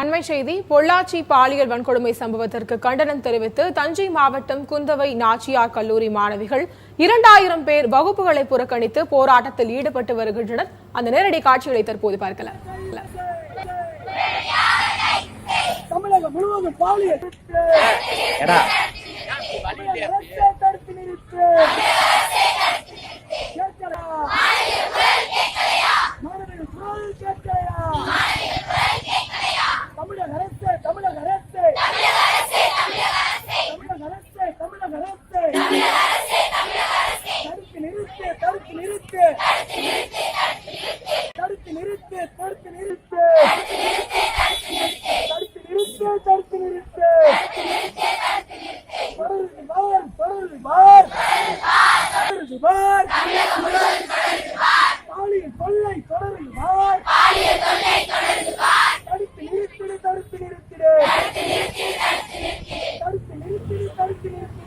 அண்மை செய்தி பொள்ளாச்சி பாலியல் வன்கொடுமை சம்பவத்திற்கு கண்டனம் தெரிவித்து தஞ்சை மாவட்டம் குந்தவை நாச்சியார் கல்லூரி மாணவிகள் இரண்டாயிரம் பேர் வகுப்புகளை புறக்கணித்து போராட்டத்தில் ஈடுபட்டு வருகின்றனர். அந்த நேரடி காட்சிகளை தற்போது பார்க்கலாம். தமிழகம் முழுவதும் பாலியல் ஏடா அரசே தடுத்து நிறுத்து கேட்கலையா? மாணவர்கள் குரல் கேட்கலையா? தமிழக அரசே, தமிழக அரசே. தமிழக அரசே, தமிழக அரசே. தடுத்து நிறுத்து, தடுத்து நிறுத்து. தடுத்து நிறுத்து, தடுத்து நிறுத்து. தடுத்து நிறுத்து, தடுத்து நிறுத்து. தொடருது பார், தொடருது பார். தொடருது பார். பாலியல் தொல்லை தொடருது பார். தடுத்து நிறுத்திடு, தடுத்து நிறுத்திடு. தடுத்து நிறுத்திடு, தடுத்து நிறுத்திடு.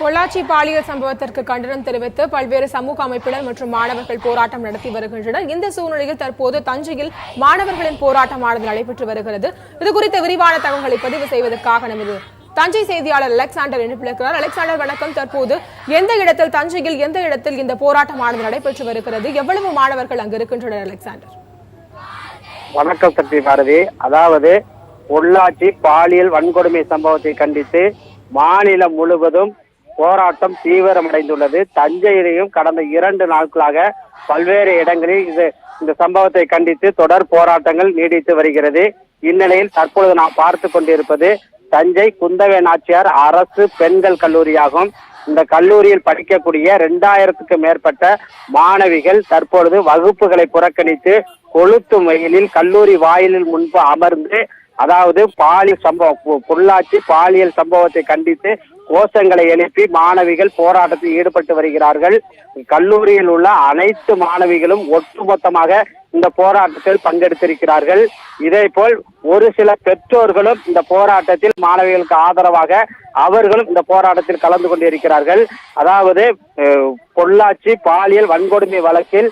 பொள்ளாச்சி பாலியல் சம்பவத்திற்கு கண்டனம் தெரிவித்து பல்வேறு சமூக அமைப்பினர் மற்றும் மாணவர்கள் போராட்டம் நடத்தி வருகின்றனர் இந்த சூழ்நிலையில் தற்போது தஞ்சையில் மாணவர்களின் போராட்டமானது நடைபெற்று வருகிறது இது குறித்த விரிவான தகவல்களை பதிவு செய்வதற்காக நமது தஞ்சை செய்தியாளர் அலெக்சாண்டர் இணைப்பிருக்கிறார் அலெக்சாண்டர் வணக்கம். தற்போது எந்த இடத்தில் தஞ்சையில் எந்த இடத்தில் இந்த போராட்டமானது நடைபெற்று வருகிறது? எவ்வளவு மாணவர்கள் அங்கு இருக்கின்றனர் அலெக்சாண்டர்? வணக்கம் சக்தி பாரதி. அதாவது பொள்ளாச்சி பாலியல் வன்கொடுமை சம்பவத்தை கண்டித்து மாநிலம் முழுவதும் போராட்டம் தீவிரமடைந்துள்ளது. தஞ்சையிலையும் கடந்த இரண்டு நாட்களாக பல்வேறு இடங்களில் இது இந்த சம்பவத்தை கண்டித்து தொடர் போராட்டங்கள் நீடித்து வருகிறது. இந்நிலையில் தற்பொழுது நாம் பார்த்து கொண்டிருப்பது தஞ்சை குந்தவை நாச்சியார் அரசு பெண்கள் கல்லூரியாகும். இந்த கல்லூரியில் படிக்கக்கூடிய இரண்டாயிரத்துக்கு மேற்பட்ட மாணவிகள் தற்பொழுது வகுப்புகளை புறக்கணித்து கொளுத்தும் வெயிலில் கல்லூரி வாயிலில் முன்பு அமர்ந்து அதாவது பாலியல் சம்பவம் பொள்ளாச்சி பாலியல் சம்பவத்தை கண்டித்து கோஷங்களை எழுப்பி மாணவிகள் போராட்டத்தில் ஈடுபட்டு வருகிறார்கள். கல்லூரியில் உள்ள அனைத்து மாணவிகளும் ஒட்டுமொத்தமாக இந்த போராட்டத்தில் பங்கெடுத்திருக்கிறார்கள். இதேபோல் ஒரு சில பெற்றோர்களும் இந்த போராட்டத்தில் மாணவிகளுக்கு ஆதரவாக அவர்களும் இந்த போராட்டத்தில் கலந்து கொண்டிருக்கிறார்கள். அதாவது பொள்ளாச்சி பாலியல் வன்கொடுமை வழக்கில்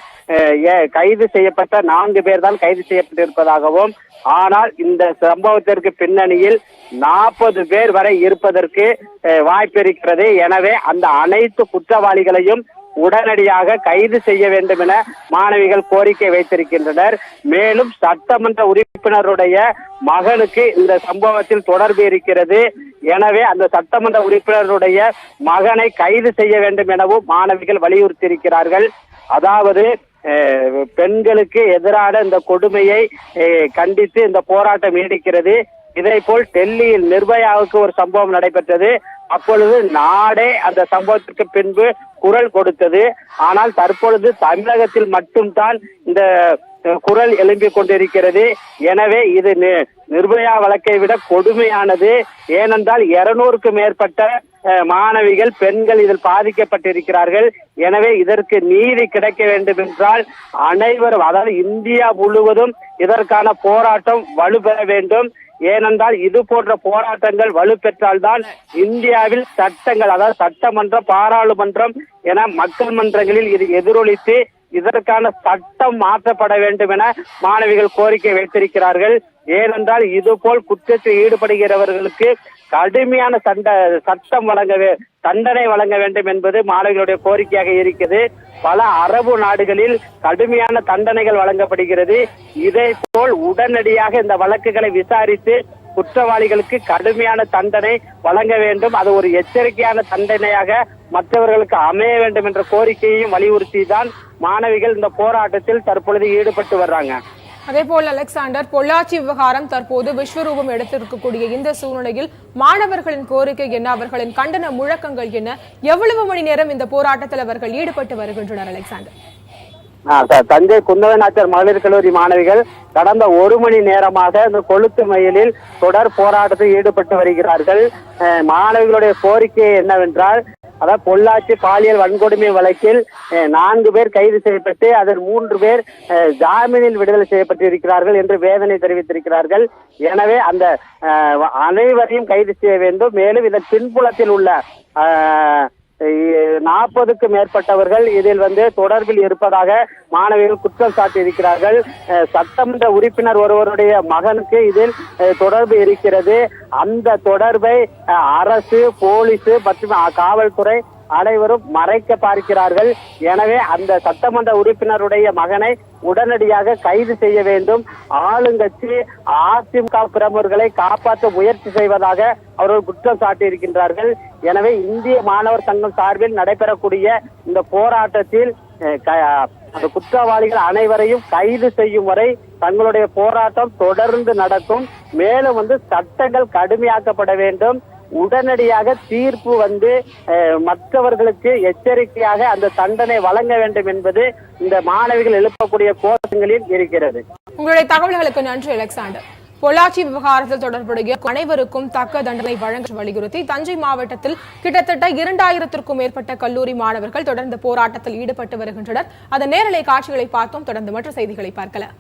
கைது செய்யப்பட்ட நான்கு பேர் தான் கைது செய்யப்பட்டிருப்பதாகவும் ஆனால் இந்த சம்பவத்திற்கு பின்னணியில் நாற்பது பேர் வரை இருப்பதற்கு வாய்ப்பிருக்கிறது. வாய்ப்பு இருக்கிறது எனவே அந்த அனைத்து குற்றவாளிகளையும் உடனடியாக கைது செய்ய வேண்டும் என மாணவிகள் கோரிக்கை வைத்திருக்கின்றனர். மேலும் சட்டமன்ற உறுப்பினருடைய மகனுக்கு இந்த சம்பவத்தில் தொடர்பு இருக்கிறது. எனவே அந்த சட்டமன்ற உறுப்பினருடைய மகனை கைது செய்ய வேண்டும் எனவும் மாணவிகள் வலியுறுத்தியிருக்கிறார்கள். அதாவது பெண்களுக்கு எதிரான இந்த கொடுமையை கண்டித்து இந்த போராட்டம் நீடிக்கிறது. இதேபோல் டெல்லியில் நிர்பயாவுக்கு ஒரு சம்பவம் நடைபெற்றது. அப்பொழுது நாடே அந்த சம்பவத்திற்கு பின்பு குரல் கொடுத்தது. ஆனால் தற்பொழுது தமிழகத்தில் மட்டும்தான் இந்த குரல் எழும்பிக் கொண்டிருக்கிறது. எனவே இது நி- நிர்பயா வழக்கை விட கொடுமையானது. ஏனென்றால் இருநூறுக்கு மேற்பட்ட மாணவிகள் பெண்கள் இதில் பாதிக்கப்பட்டிருக்கிறார்கள். எனவே இதற்கு நீதி கிடைக்க வேண்டும் என்றால் அனைவரும் அதாவது இந்தியா முழுவதும் இதற்கான போராட்டம் வலுப்பெற வேண்டும். ஏனென்றால் இது போன்ற போராட்டங்கள் வலுப்பெற்றால்தான் இந்தியாவில் சட்டங்கள் அதாவது சட்டமன்றம் பாராளுமன்றம் என மக்கள் மன்றங்களில் இது எதிரொலித்து இதற்கான சட்டம் மாற்றப்பட வேண்டும் என மாணவிகள் கோரிக்கை வைத்திருக்கிறார்கள். ஏனென்றால் இதுபோல் குற்றத்தில் ஈடுபடுகிறவர்களுக்கு கடுமையான சண்ட சட்டம் வழங்க தண்டனை வழங்க வேண்டும் என்பது மாணவிகளுடைய கோரிக்கையாக இருக்கிறது. பல அரபு நாடுகளில் கடுமையான தண்டனைகள் வழங்கப்படுகிறது. இதே போல் உடனடியாக இந்த வழக்குகளை விசாரித்து குற்றவாளிகளுக்கு கடுமையான தண்டனை வழங்க வேண்டும். அது ஒரு எச்சரிக்கையான தண்டனையாக மற்றவர்களுக்கு அமைய வேண்டும் என்ற கோரிக்கையையும் வலியுறுத்தி தான் மாணவிகள் இந்த போராட்டத்தில் தற்பொழுது ஈடுபட்டு வர்றாங்க. அதே போல் அலெக்சாண்டர் பொள்ளாச்சி விவகாரம் தற்போது விஸ்வரூபம் எடுத்திருக்கக்கூடிய இந்த சூழ்நிலையில் மாணவர்களின் கோரிக்கை என்ன? அவர்களின் கண்டன முழக்கங்கள் என்ன? எவ்வளவு மணி நேரம் இந்த போராட்டத்தில் அவர்கள் ஈடுபட்டு வருகின்றனர் அலெக்சாண்டர்? ஆ, த- தஞ்சை குந்தவநாச்சர் மகளிர் கல்லூரி மாணவிகள் கடந்த ஒரு மணி நேரமாக இந்த கொளுத்து மயிலில் தொடர் போராட்டத்தில் ஈடுபட்டு வருகிறார்கள். மாணவிகளுடைய கோரிக்கை என்னவென்றால் அதாவது பொள்ளாச்சி பாலியல் வன்கொடுமை வழக்கில் அஹ், நான்கு பேர் கைது செய்யப்பட்டு அதில் மூன்று பேர் ஜாமீனில் விடுதலை செய்யப்பட்டிருக்கிறார்கள் என்று வேதனை தெரிவித்திருக்கிறார்கள். எனவே அந்த அனைவரையும் கைது செய்ய வேண்டும். மேலும் இதன் பின்புலத்தில் உள்ள நாற்பதுக்கும் மேற்பட்டவர்கள் இதில் வந்து தொடர்பில் இருப்பதாக மாணவிகள் குற்றம் சாட்டியிருக்கிறார்கள். சட்டமன்ற உறுப்பினர் ஒருவருடைய மகனுக்கு இதில் தொடர்பு இருக்கிறது. அந்த தொடர்பை அரசு போலீஸ் மற்றும் காவல்துறை அனைவரும் மறைக்க பார்க்கிறார்கள். எனவே அந்த சட்டமன்ற உறுப்பினருடைய மகனை உடனடியாக கைது செய்ய வேண்டும். ஆளுங்கட்சி அதிமுக பிரமுகர்களை காப்பாற்ற முயற்சி செய்வதாக அவர்கள் குற்றம் சாட்டியிருக்கின்றார்கள். எனவே இந்திய மாணவர் சங்கம் சார்பில் நடைபெறக்கூடிய இந்த போராட்டத்தில் க- அந்த குற்றவாளிகள் அனைவரையும் கைது செய்யும் வரை தங்களுடைய போராட்டம் தொடர்ந்து நடக்கும். மேலும் வந்து சட்டங்கள் கடுமையாக்கப்பட வேண்டும். உடனடியாக தீர்ப்பு வந்து மற்றவர்களுக்கு எச்சரிக்கையாக அந்த தண்டனை வழங்க வேண்டும் என்பது இந்த மாணவிகள் எழுப்பக்கூடிய கோஷங்களில் இருக்கிறது. உங்களுடைய தகவல்களுக்கு நன்றி அலெக்சாண்டர். பொள்ளாச்சி விவகாரத்தில் தொடர்புடைய அனைவருக்கும் தக்க தண்டனை வழங்க வலியுறுத்தி தஞ்சை மாவட்டத்தில் கிட்டத்தட்ட இரண்டாயிரத்திற்கும் மேற்பட்ட கல்லூரி மாணவர்கள் தொடர்ந்து போராட்டத்தில் ஈடுபட்டு வருகின்றனர். அதன் நேரலை காட்சிகளை பார்த்தோம். தொடர்ந்து மற்ற செய்திகளை பார்க்கலாம்.